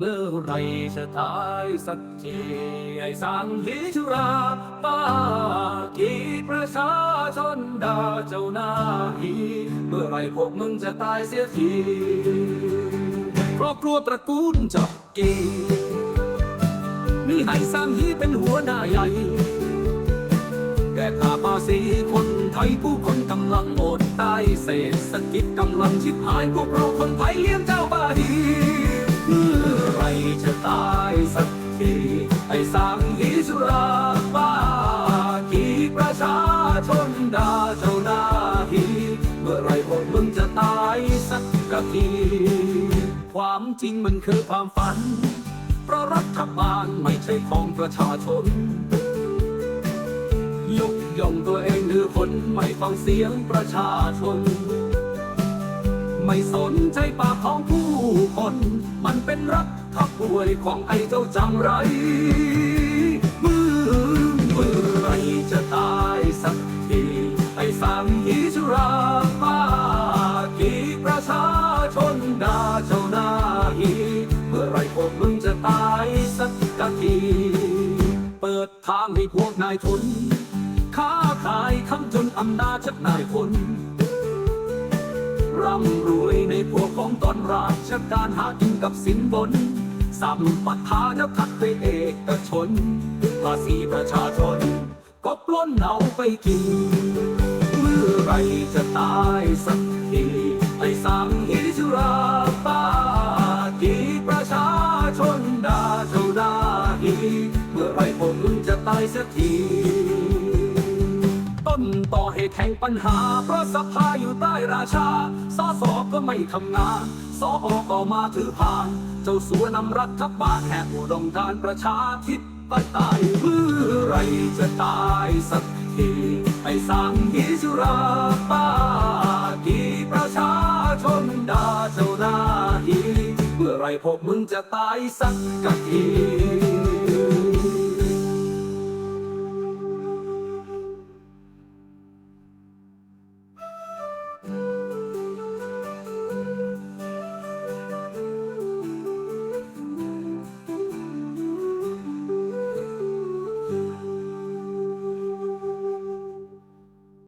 เมื่อไรจะตายสักที ไอ้สังหิชุราปากีประชาชนด่าเจ้าหน้าทีเมื่อไรพวกมึงจะตายเสียทีครอบครัวตระกูลจับกีมีไอ้สังฮีเป็นหัวหน้าใหญ่แก่ค่าภาษีคนไทยผู้คนกำลังอดตายเศรษฐกิจกำลังชิบหายพวกเราคนไทยเลี้ยงเจ้าบาดี สุราบากีประชาชนด่าเจ้าหน้าที่เมื่อไรพวกมึงจะตายสักกะทีความจริงมันคือความฝัน เพราะรัฐบาลไม่ใช่ของประชาชนยกย่องตัวเองหรือคนไม่ฟังเสียงประชาชน ไม่สนใจปากของผู้คน มันเป็นรัฐทับป่วยของไอ้เจ้าจังไร ราปากีประชาชนด่าเจ้าหน้าทีเมื่อไรพวกมึงจะตายสักกะทีเปิดทางให้พวกนายทุนค้าขายคำจนอำนาจชักนายคนร่ำรวยในพวกของตอนราชการหากินกับสินบนสัมปัทานพัดไปเอกชน ภาษีประชาชน ก็ปล้นเอาไปกิน จะตายสักทีไอ้สังฮิจุราปากีประชาชนด่าเจ้าหน้าที่เมื่อไรพวกมึงจะตายสักที ต้นต่อเหตุแห่งปัญหา เพราะสภาอยู่ใต้ราชาสสก็ไม่ทำงานสออก็มาถือผ่าน เจ้าสัวนำรัฐบาลแห่งอุดมการประชาธิปไตยเมื่อไรจะตายสักทีไอ้สังกิจุรา ล่อยพวกมึงจะตายสักกะที